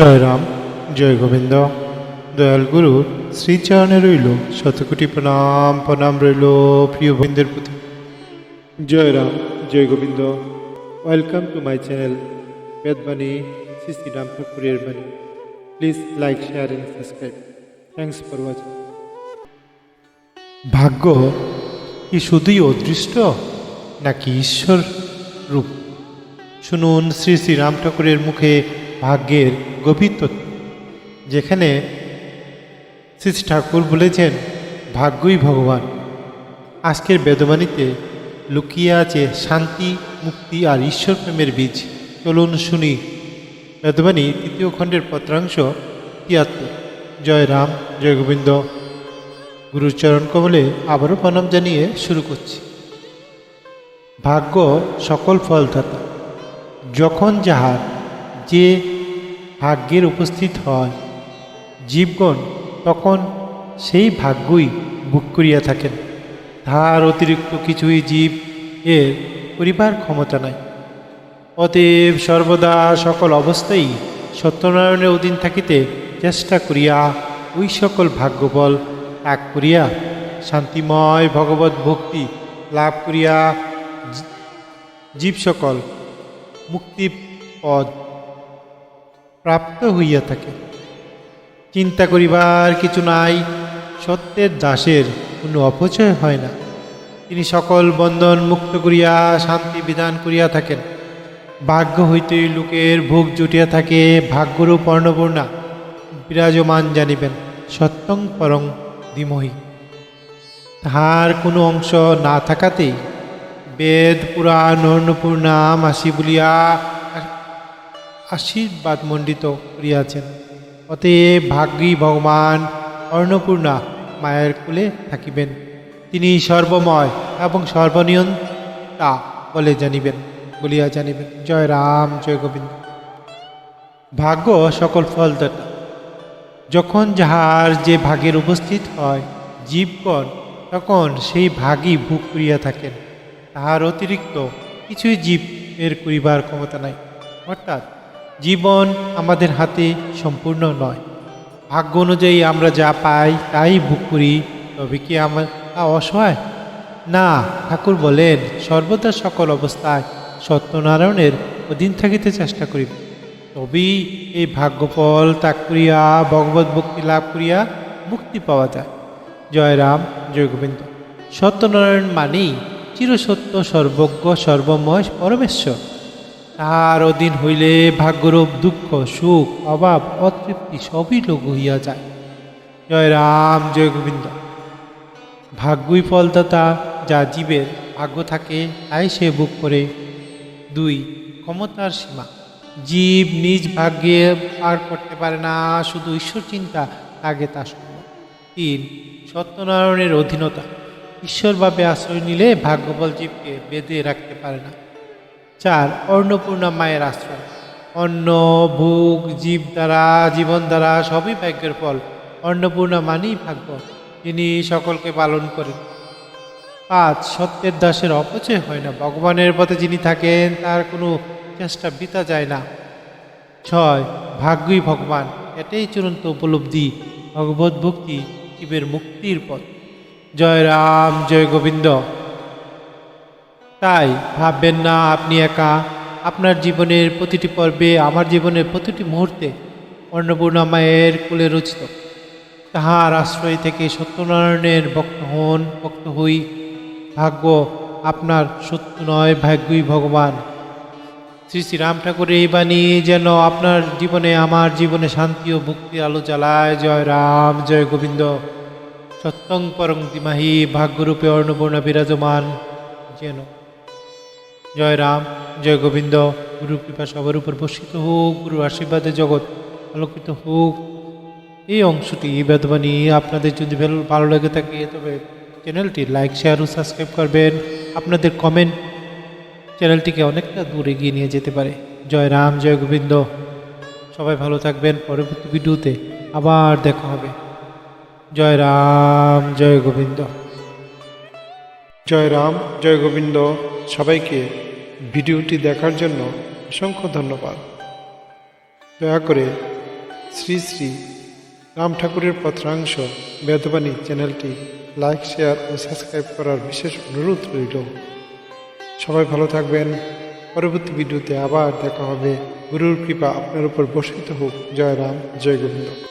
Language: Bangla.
জয় রাম জয় গোবিন্দ। দয়াল গুরুর শ্রীচরণে রইল। শতকোটি প্রণাম প্রণাম রইল প্রিয় বন্ধুদের প্রতি। জয় রাম জয় Gobinda. Welcome to my channel Bedbani Shri Shri Ram ঠাকুরের বাণী please like share and subscribe thanks for watching ভাগ্য কি শুধুই অদৃষ্ট নাকি ঈশ্বর রূপ? শুনুন শ্রী শ্রী রাম ঠাকুরের মুখে ভাগ্যের গভীর যেখানে শ্রী ঠাকুর বলেছেন, ভাগ্যই ভগবান। আজকের বেদবাণীতে লুকিয়ে আছে শান্তি, মুক্তি আর ঈশ্বর প্রেমের বীজ। চলুন শুনি বেদবাণী তৃতীয় খণ্ডের পত্রাংশ তিয়াত্তর। জয় রাম, জয় গোবিন্দ। গুরুচরণ কমলে আবারও প্রণাম জানিয়ে শুরু করছি। ভাগ্য সকল ফলদাতা, যখন যাহার যে ভাগ্যের উপস্থিত হয়, জীবগণ তখন সেই ভাগ্যই বুক করিয়া থাকেন। তাহার অতিরিক্ত কিছুই জীব এর করিবার ক্ষমতা নাই। অতএব সর্বদা সকল অবস্থায় সত্যনারায়ণের অধীন থাকিতে চেষ্টা করিয়া ওই সকল ভাগ্যবল ত্যাগ করিয়া শান্তিময় ভগবত ভক্তি লাভ করিয়া জীব সকল মুক্তি পদ প্রাপ্ত হইয়া থাকে। চিন্তা করিবার কিছু নাই, সত্যের দাসের কোনো অপচয় হয় না। তিনি সকল বন্ধন মুক্ত করিয়া শান্তি বিধান করিয়া থাকেন। ভাগ্য হইতে লোকের ভোগ জুটিয়া থাকে, ভাগ্যরূপ অর্ণপূর্ণা বিরাজমান জানিবেন, সত্যং পরং ধীমহি। তাহার কোনো অংশ না থাকাতেই বেদ পুরাণ অন্নপূর্ণা মাসি বলিয়া আশীর্বাদ মণ্ডিত করিয়াছেন। অতএব ভাগ্যী ভগবান অন্নপূর্ণা মায়ের কোলে থাকিবেন। তিনি সর্বময় এবং সর্বনিয়ন্তা বলে জানিবেন, বলিয়া জানিবেন, জয় রাম, জয় গোবিন্দ। ভাগ্য সকল ফলদাতা। যখন যাহার যে ভাগের উপস্থিত হয় জীবগণ, তখন সেই ভাগই ভোগ করিয়া থাকেন। তাহার অতিরিক্ত কিছুই জীব এর করিবার ক্ষমতা নাই। অর্থাৎ জীবন আমাদের হাতে সম্পূর্ণ নয়। ভাগ্য অনুযায়ী আমরা যা পাই তাই ভোগ করি, তবে কি আমার তা অসহায়? না, ঠাকুর বলেন, সর্বদা সকল অবস্থায় সত্যনারায়ণের অধীন থাকিতে চেষ্টা করিব। তবেই এই ভাগ্যফল ত্যাগ করিয়া, ভগবত ভক্তি লাভ করিয়া মুক্তি পাওয়া যায়। জয় রাম, জয় গোবিন্দ। সত্যনারায়ণ মানেই চিরসত্য, সর্বজ্ঞ, সর্বময়, পরমেশ্বর। অধীন হইলে ভাগ্যরূপ দুঃখ, সুখ, অভাব, অতৃপ্তি সবই লঘু হইয়া যায়। জয় রাম, জয় গোবিন্দ। ভাগ্যই ফলদাতা, যা জীবের ভাগ্য থাকে, তাই সে ভোগ করে। দুই, ক্ষমতার সীমা। জীব নিজ ভাগ্যে পার করতে পারে না, শুধু ঈশ্বর চিন্তা আগে তা সম্ভব। তিন, সত্যনারায়ণের অধীনতা। ঈশ্বরভাবে আশ্রয় নিলে ভাগ্যবল জীবকে বেঁধে রাখতে পারে না। চার, অন্নপূর্ণা মায়ের আশ্রয়। অন্ন, ভোগ, জীব দ্বারা, জীবন দ্বারা সবই ভাগ্যের ফল। অন্নপূর্ণা মানেই ভাগ্য তিনি সকলকে পালন করেন। পাঁচ, সত্যের দাসের অপচয় হয় না। ভগবানের পথে যিনি থাকেন, তার কোনো চেষ্টা বৃথা যায় না। ছয়, ভাগ্যই ভগবান। এটাই চূড়ান্ত উপলব্ধি ভগবত ভক্তি জীবের মুক্তির পথ। জয় রাম, জয় গোবিন্দ। তাই ভাববেন না, আপনি একা। আপনার জীবনের প্রতিটি পর্বে, আমার জীবনের প্রতিটি মুহূর্তে অন্নপূর্ণা মায়ের কুলে রচিত। তাহার আশ্রয় থেকে সত্যনারায়ণের ভক্ত হন, ভক্ত হই। ভাগ্য আপনার সত্য নয়, ভাগ্যই ভগবান। শ্রী শ্রী রাম ঠাকুরের এই বাণী যেন আপনার জীবনে, আমার জীবনে শান্তি ও মুক্তির আলো জ্বালায়। জয় রাম, জয় গোবিন্দ। সত্যং পরং দিমাহি ভাগ্যরূপে অর্ণপূর্ণা বিরাজমান। যেন জয় রাম, জয় গোবিন্দ। গুরু কৃপা সবার উপর বর্ষিত হোক, গুরু আশীর্বাদে জগৎ আলোকিত হোক। এই অংশটি বেদবাণী আপনাদের যদি ভালো লেগে থাকে, তবে চ্যানেলটি লাইক, শেয়ার ও সাবস্ক্রাইব করবেন। আপনাদের কমেন্ট চ্যানেলটিকে অনেকটা দূর এগিয়ে নিয়ে যেতে পারে। জয় রাম, জয় গোবিন্দ। সবাই ভালো থাকবেন। পরবর্তী ভিডিওতে আবার দেখা হবে। জয় রাম, জয় গোবিন্দ। জয় রাম, জয় গোবিন্দ। সবাইকে ভিডিওটি দেখার জন্য অসংখ্য ধন্যবাদ। দয়া করে শ্রী শ্রী রাম ঠাকুরের পত্রাংশ বেদবাণী চ্যানেলটি লাইক, শেয়ার ও সাবস্ক্রাইব করার বিশেষ অনুরোধ রইল। সবাই ভালো থাকবেন। পরবর্তী ভিডিওতে আবার দেখা হবে। গুরুর কৃপা আপনার উপর বর্ষিত হোক। জয় রাম, জয় গোবিন্দ।